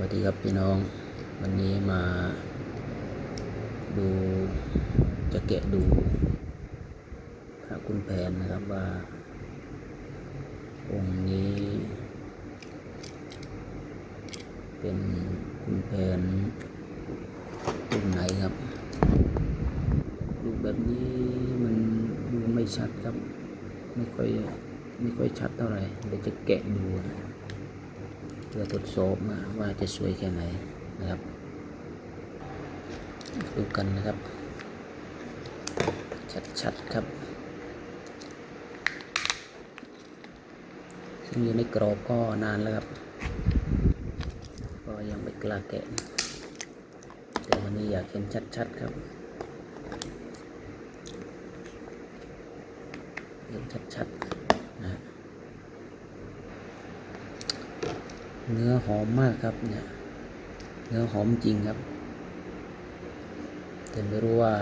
วัสดีครับพี่น้อง วันนี้มาดูจะแกะดูพระคุณแผนนะครับว่าองค์นี้ เป็นคุณแผนตรงไหนครับดูแบบนี้มันดูไม่ชัดครับ ไม่ค่อยไม่ค่อยชัดเท่าไหร่เดี๋ยวจะแกะดูนะ พื่อทดสอบมาว่าจะสวยแค่ไหนนะครับดูกันนะครับ ชัดๆครับซึ่งอยู่ในกรอบก็นานแล้วครับ ก็ยังไม่กล้าแกะ แต่วันนี้อยากเห็นชัดๆครับเห็นชัดๆนะ เนื้อหอมมากครับเนี่ย เนื้อหอมจริงครับ แต่ไม่รู้ว่า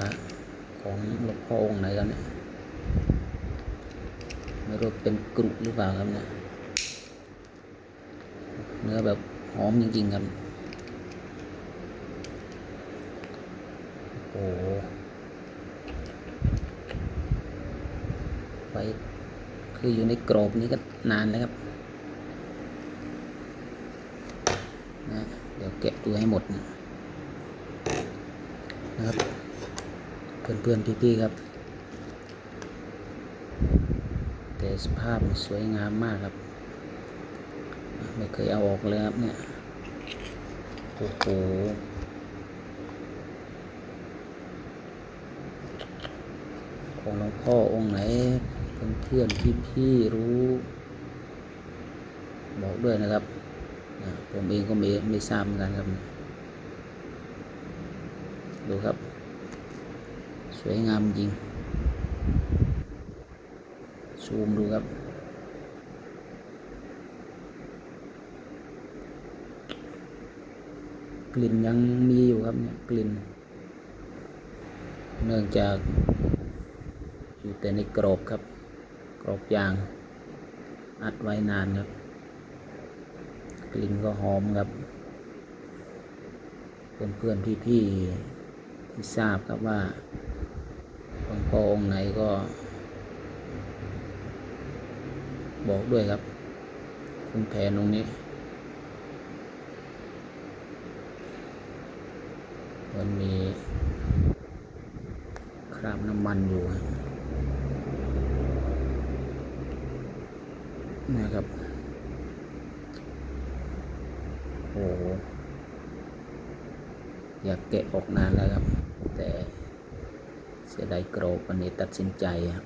ของหลวงพ่อองค์ไหนครับเนี่ย ไม่รู้เป็นกรุหรือเปล่าครับเนี่ย เนื้อแบบหอมจริงๆครับ โอ้โหไว้คืออยู่ในกรอบนี้ก็นานแล้วครับ นะเดี๋ยวแกะดูให้หมดนะนะครับ เพื่อนๆพี่ๆครับ แต่สภาพสวยงามมากครับ ไม่เคยเอาออกเลยครับเนี่ย โอ้โหของหลวงพ่อองค์ไหนเพื่อนๆพี่ๆรู้ บอกด้วยนะครับ ผมเองก็ไม่ไม่ทราบเหมือนกันครับ ดูครับ สวยงามจริง ซูมดูครับกลิ่นยังมีอยู่ครับเนี่ยกลิ่น เนื่องจากอยู่แต่ในกรอบครับ กรอบยาง อัดไว้นานครับ กลิ่นก็หอมครับ เพื่อนเพื่อนพี่พี่ๆที่ทราบครับว่าหลวงพ่อองค์ไหนก็ บอกด้วยครับคุณแผนตรงนี้ มันมีคราบน้ำมันอยู่นะครับ โอ้โห อยากแกะออกนานแล้วครับ แต่เสียดายกรอบวันนี้ตัดสินใจครับ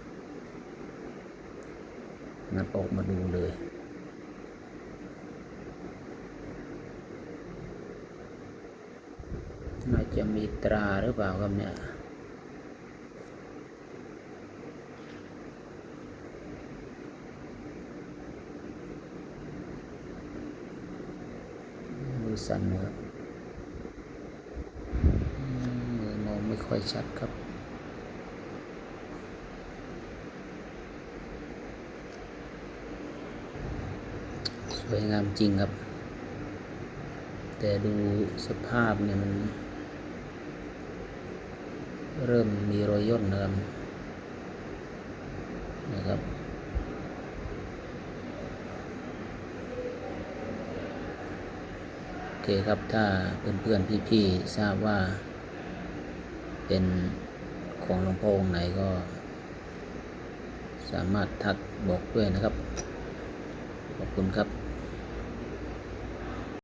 งัดออกมาดูเลยน่าจะมีตราหรือเปล่าครับเนี่ย มือ สั่นนะครับอืมมือมองไม่ค่อยชัดครับ สวยงามจริงครับ แต่ดูสภาพเนี่ยมัน เริ่มมีรอยย่นนะครับนะครับ โอ เคครับถ้าเพื่อนๆพี่ๆทราบว่า เป็นของหลวงพ่อองค์ไหนก็ สามารถทักบอกด้วยนะครับ ขอบคุณครับ